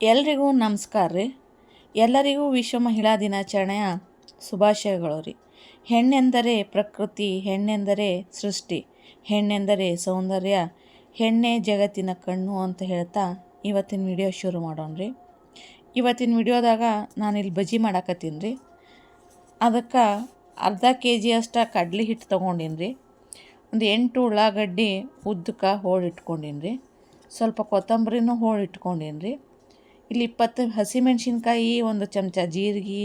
ಎಲ್ರಿಗೂ ನಮಸ್ಕಾರ ರೀ. ಎಲ್ಲರಿಗೂ ವಿಶ್ವ ಮಹಿಳಾ ದಿನಾಚರಣೆಯ ಶುಭಾಶಯಗಳು ರೀ. ಹೆಣ್ಣೆಂದರೆ ಪ್ರಕೃತಿ, ಹೆಣ್ಣೆಂದರೆ ಸೃಷ್ಟಿ, ಹೆಣ್ಣೆಂದರೆ ಸೌಂದರ್ಯ, ಹೆಣ್ಣೆ ಜಗತ್ತಿನ ಕಣ್ಣು ಅಂತ ಹೇಳ್ತಾ ಇವತ್ತಿನ ವಿಡಿಯೋ ಶುರು ಮಾಡೋಣ ರೀ. ಇವತ್ತಿನ ವಿಡಿಯೋದಾಗ ನಾನು ಇಲ್ಲಿ ಬಜ್ಜಿ ಮಾಡಾಕತ್ತೀನಿ ರೀ. ಅದಕ್ಕೆ ಅರ್ಧ ಕೆ ಜಿ ಅಷ್ಟು ಕಡ್ಲೆ ಹಿಟ್ಟು ತೊಗೊಂಡೀನಿ ರೀ. ಒಂದು ಎಂಟು ಉಳ್ಳಾಗಡ್ಡಿ ಉದ್ದಕ್ಕೆ ಹೋಳು ಇಟ್ಕೊಂಡೀನಿ ರೀ. ಸ್ವಲ್ಪ ಕೊತ್ತಂಬರಿನೂ ಹೋಳು ಇಟ್ಕೊಂಡೀನಿ ರೀ. ಇಲ್ಲಿ ಇಪ್ಪತ್ತು ಹಸಿಮೆಣ್ಸಿನ್ಕಾಯಿ, ಒಂದು ಚಮಚ ಜೀರಿಗೆ,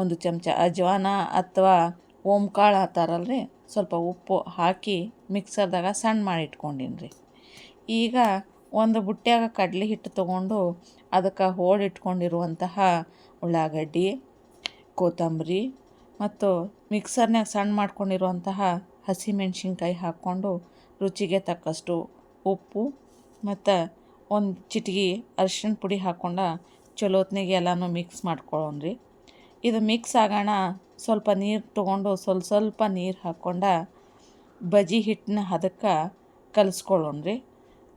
ಒಂದು ಚಮಚ ಅಜ್ವಾನ ಅಥವಾ ಓಂಕಾಳು ಅಂತಾರಲ್ಲ ರೀ ಸ್ವಲ್ಪ ಉಪ್ಪು ಹಾಕಿ ಮಿಕ್ಸರ್ದಾಗ ಸಣ್ಣ ಮಾಡಿ ಇಟ್ಕೊಂಡಿನಿ ರೀ ಈಗ ಒಂದು ಬುಟ್ಟ್ಯಾಗ ಕಡಲೆ ಹಿಟ್ಟು ತೊಗೊಂಡು ಅದಕ್ಕೆ ಹೋಳು ಇಟ್ಕೊಂಡಿರುವಂತಹ ಉಳ್ಳಾಗಡ್ಡಿ, ಕೊತ್ತಂಬರಿ ಮತ್ತು ಮಿಕ್ಸರ್ನಾಗ ಸಣ್ಣ ಮಾಡ್ಕೊಂಡಿರುವಂತಹ ಹಸಿಮೆಣ್ಸಿನ್ಕಾಯಿ ಹಾಕ್ಕೊಂಡು ರುಚಿಗೆ ತಕ್ಕಷ್ಟು ಉಪ್ಪು ಮತ್ತು ಒಂದು ಚಿಟಿಗೆ ಅರ್ಶಿಣ ಪುಡಿ ಹಾಕ್ಕೊಂಡು ಚಲೋತ್ನಿಗೆ ಎಲ್ಲನೂ ಮಿಕ್ಸ್ ಮಾಡ್ಕೊಳ್ಳೋಣ್ರಿ ಇದು ಮಿಕ್ಸ್ ಆಗೋಣ, ಸ್ವಲ್ಪ ನೀರು ತೊಗೊಂಡು ಸ್ವಲ್ಪ ಸ್ವಲ್ಪ ನೀರು ಹಾಕ್ಕೊಂಡು ಬಜಿ ಹಿಟ್ಟನ್ನ ಅದಕ್ಕೆ ಕಲಿಸ್ಕೊಳ್ಳೋಣ್ರಿ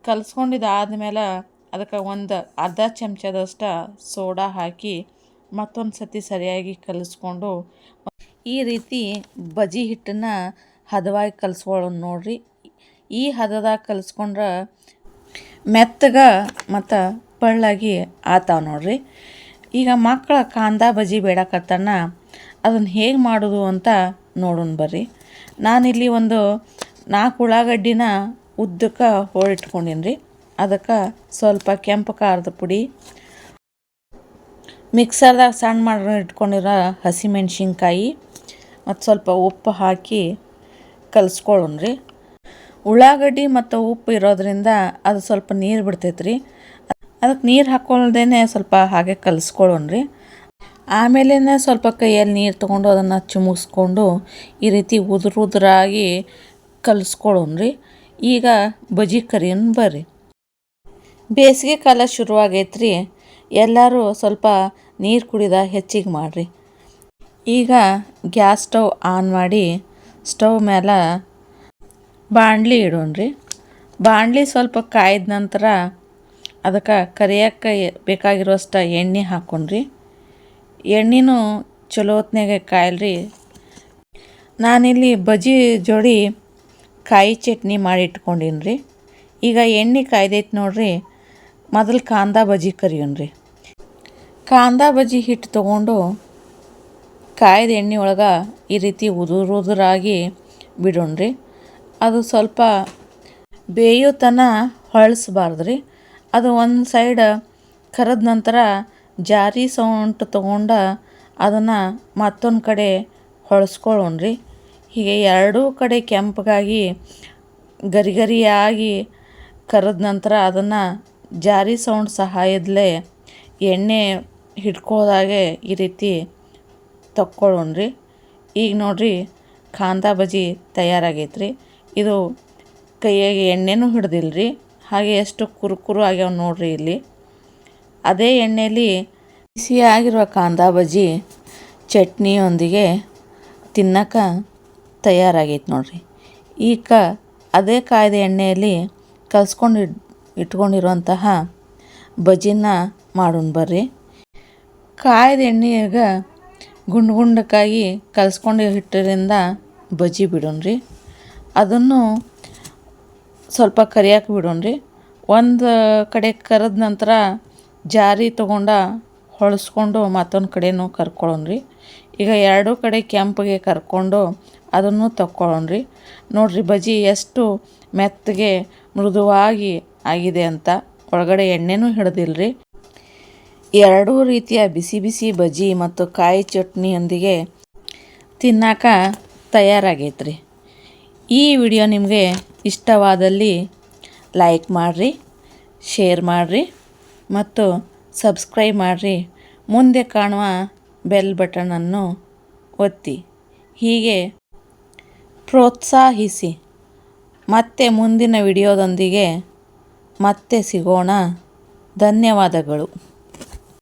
ಕಲಿಸ್ಕೊಂಡಿದ್ದಾದ್ಮೇಲೆ ಅದಕ್ಕೆ ಒಂದು ಅರ್ಧ ಚಮಚದಷ್ಟು ಸೋಡಾ ಹಾಕಿ ಮತ್ತೊಂದು ಸತಿ ಸರಿಯಾಗಿ ಕಲಿಸ್ಕೊಂಡು ಈ ರೀತಿ ಬಜಿ ಹಿಟ್ಟನ್ನು ಹದವಾಗಿ ಕಲಿಸ್ಕೊಳ್ಳೋಣ ನೋಡ್ರಿ. ಈ ಹದದಾಗ ಕಲಿಸ್ಕೊಂಡ್ರೆ ಮೆತ್ತಗೆ ಮತ್ತು ಪಳ್ಳಾಗಿ ಆತಾವ ನೋಡ್ರಿ. ಈಗ ಮಕ್ಕಳ ಕಾಂದ ಬಜಿ ಬೇಡಕತ್ತಾನ ಅದನ್ನು ಹೇಗೆ ಮಾಡೋದು ಅಂತ ನೋಡೋಣ ಬರ್ರಿ. ನಾನಿಲ್ಲಿ ಒಂದು ನಾಲ್ಕು ಉಳ್ಳಾಗಡ್ಡಿನ ಉದ್ದಕ್ಕೆ ಹೋಳಿಟ್ಕೊಂಡೀನಿ ರೀ ಅದಕ್ಕೆ ಸ್ವಲ್ಪ ಕೆಂಪು ಖಾರದ ಪುಡಿ, ಮಿಕ್ಸರ್ದಾಗ ಸಣ್ಣ ಮಾಡಿ ಇಟ್ಕೊಂಡಿರೋ ಹಸಿಮೆಣ್ಸಿನ್ಕಾಯಿ, ಮತ್ತು ಸ್ವಲ್ಪ ಉಪ್ಪು ಹಾಕಿ ಕಲಿಸ್ಕೊಳ್ಳೋಣ ರೀ ಉಳ್ಳಾಗಡ್ಡಿ ಮತ್ತು ಉಪ್ಪು ಇರೋದ್ರಿಂದ ಅದು ಸ್ವಲ್ಪ ನೀರು ಬಿಡ್ತೈತೆ ರೀ ಅದಕ್ಕೆ ನೀರು ಹಾಕ್ಕೊಳ್ದೇ ಸ್ವಲ್ಪ ಹಾಗೆ ಕಲಿಸ್ಕೊಳ್ಳೋಣ ರೀ. ಆಮೇಲೆ ಸ್ವಲ್ಪ ಕೈಯಲ್ಲಿ ನೀರು ತೊಗೊಂಡು ಅದನ್ನು ಚಿಮುಕ್ಸ್ಕೊಂಡು ಈ ರೀತಿ ಉದುರು ಉದುರಾಗಿ ಕಲಿಸ್ಕೊಳ್ಳೋಣ ರೀ. ಈಗ ಬಜಿ ಕರಿಯನ್ನು ಬರ್ರಿ. ಬೇಸಿಗೆ ಕಾಲ ಶುರುವಾಗೈತೆ ರೀ ಎಲ್ಲರೂ ಸ್ವಲ್ಪ ನೀರು ಕುಡಿದ ಹೆಚ್ಚಿಗೆ ಮಾಡಿರಿ. ಈಗ ಗ್ಯಾಸ್ ಸ್ಟವ್ ಆನ್ ಮಾಡಿ ಸ್ಟವ್ ಮೇಲೆ ಬಾಣಲಿ ರೀ ಬಾಣಲಿ ಸ್ವಲ್ಪ ಕಾಯ್ದ ನಂತರ ಅದಕ್ಕೆ ಕರಿಯಕ್ಕೆ ಬೇಕಾಗಿರೋಷ್ಟು ಎಣ್ಣೆ ಹಾಕೊಂಡ್ರಿ. ಎಣ್ಣೆನೂ ಚಲೋ ಹೊತ್ನಾಗೆ ಕಾಯಲ್ರಿ. ನಾನಿಲ್ಲಿ ಬಜ್ಜಿ ಜೋಡಿ ಕಾಯಿ ಚಟ್ನಿ ಮಾಡಿ ಇಟ್ಕೊಂಡಿನ್ರಿ. ಈಗ ಎಣ್ಣೆ ಕಾಯ್ದೈತೆ ನೋಡ್ರಿ, ಮೊದಲು ಕಾಂದ ಬಜ್ಜಿ ರೀ ಕಾಂದ ಬಜ್ಜಿ ಹಿಟ್ಟು ತೊಗೊಂಡು ಕಾಯ್ದ ಎಣ್ಣೆ ಒಳಗೆ ಈ ರೀತಿ ಉದುರು ಉದುರಾಗಿ ಬಿಡೋಣ ರೀ ಅದು ಸ್ವಲ್ಪ ಬೇಯುತ್ತನ ಹೊಳಸ್ಬಾರ್ದು ರೀ ಅದು ಒಂದು ಸೈಡ್ ಕರೆದ ನಂತರ ಜಾರಿ ಸೌಂಟ್ ತೊಗೊಂಡು ಅದನ್ನು ಮತ್ತೊಂದು ಕಡೆ ಹೊಳ್ಸ್ಕೊಳ್ಳೋಣ ರೀ ಹೀಗೆ ಎರಡೂ ಕಡೆ ಕೆಂಪಗಾಗಿ ಗರಿ ಗರಿಯಾಗಿ ಕರೆದ ನಂತರ ಅದನ್ನು ಜಾರಿ ಸೌಂಡ್ ಸಹಾಯದಲ್ಲೇ ಎಣ್ಣೆ ಹಿಡ್ಕೋದಾಗೆ ಈ ರೀತಿ ತಕ್ಕೊಳ್ಳೋಣ ರೀ ಈಗ ನೋಡಿರಿ, ಖಾಂದ ಬಜಿ ತಯಾರಾಗೈತೆ ರೀ ಇದು ಕೈಯಾಗೆ ಎಣ್ಣೆನೂ ಹಿಡ್ದಿಲ್ಲ ಹಾಗೆ ಎಷ್ಟು ಕುರುಕುರು ಆಗ್ಯಾವ ನೋಡ್ರಿ ಇಲ್ಲಿ. ಅದೇ ಎಣ್ಣೆಯಲ್ಲಿ ಬಿಸಿಯಾಗಿರುವ ಕಾಂದಾ ಬಜ್ಜಿ ಚಟ್ನಿಯೊಂದಿಗೆ ತಿನ್ನಕ್ಕೆ ತಯಾರಾಗೈತೆ ನೋಡ್ರಿ. ಈಗ ಅದೇ ಕಾಯ್ದ ಎಣ್ಣೆಯಲ್ಲಿ ಕಲ್ಸ್ಕೊಂಡು ಇಟ್ ಇಟ್ಕೊಂಡಿರುವಂತಹ ಬಜ್ಜಿನ ಮಾಡೋಣ ಬರ್ರಿ. ಕಾಯ್ದ ಎಣ್ಣೆಯಾಗ ಗುಂಡು ಗುಂಡಕ್ಕಾಗಿ ಕಲ್ಸ್ಕೊಂಡು ಹಿಟ್ಟರಿಂದ ಬಜ್ಜಿ ಬಿಡೋಣ್ರಿ. ಅದನ್ನು ಸ್ವಲ್ಪ ಕರಿಯಕ್ಕೆ ಬಿಡೋಣ ರೀ ಒಂದು ಕಡೆ ಕರೆದ ನಂತರ ಜಾರಿ ತೊಗೊಂಡು ಹೊಳ್ಸ್ಕೊಂಡು ಮತ್ತೊಂದು ಕಡೆನೂ ಕರ್ಕೊಳ್ಳೋಣ ರೀ ಈಗ ಎರಡೂ ಕಡೆ ಕೆಂಪಿಗೆ ಕರ್ಕೊಂಡು ಅದನ್ನು ತಕ್ಕೊಳ್ಳೋಣ್ರಿ ನೋಡಿರಿ ಬಜ್ಜಿ ಎಷ್ಟು ಮೆತ್ತಗೆ ಮೃದುವಾಗಿ ಆಗಿದೆ ಅಂತ. ಒಳಗಡೆ ಎಣ್ಣೆನೂ ಹಿಡ್ದಿಲ್ರಿ. ಎರಡೂ ರೀತಿಯ ಬಿಸಿ ಬಿಸಿ ಬಜ್ಜಿ ಮತ್ತು ಕಾಯಿ ಚಟ್ನಿಯೊಂದಿಗೆ ತಿನ್ನಾಕ ತಯಾರಾಗೈತೆ ರೀ ಈ ವಿಡಿಯೋ ನಿಮಗೆ ಇಷ್ಟವಾದಲ್ಲಿ ಲೈಕ್ ಮಾಡಿರಿ, ಶೇರ್ ಮಾಡಿರಿ ಮತ್ತು ಸಬ್ಸ್ಕ್ರೈಬ್ ಮಾಡಿರಿ. ಮುಂದೆ ಕಾಣುವ ಬೆಲ್ ಬಟನನ್ನು ಒತ್ತಿ. ಹೀಗೆ ಪ್ರೋತ್ಸಾಹಿಸಿ. ಮತ್ತೆ ಮುಂದಿನ ವಿಡಿಯೋದೊಂದಿಗೆ ಮತ್ತೆ ಸಿಗೋಣ. ಧನ್ಯವಾದಗಳು.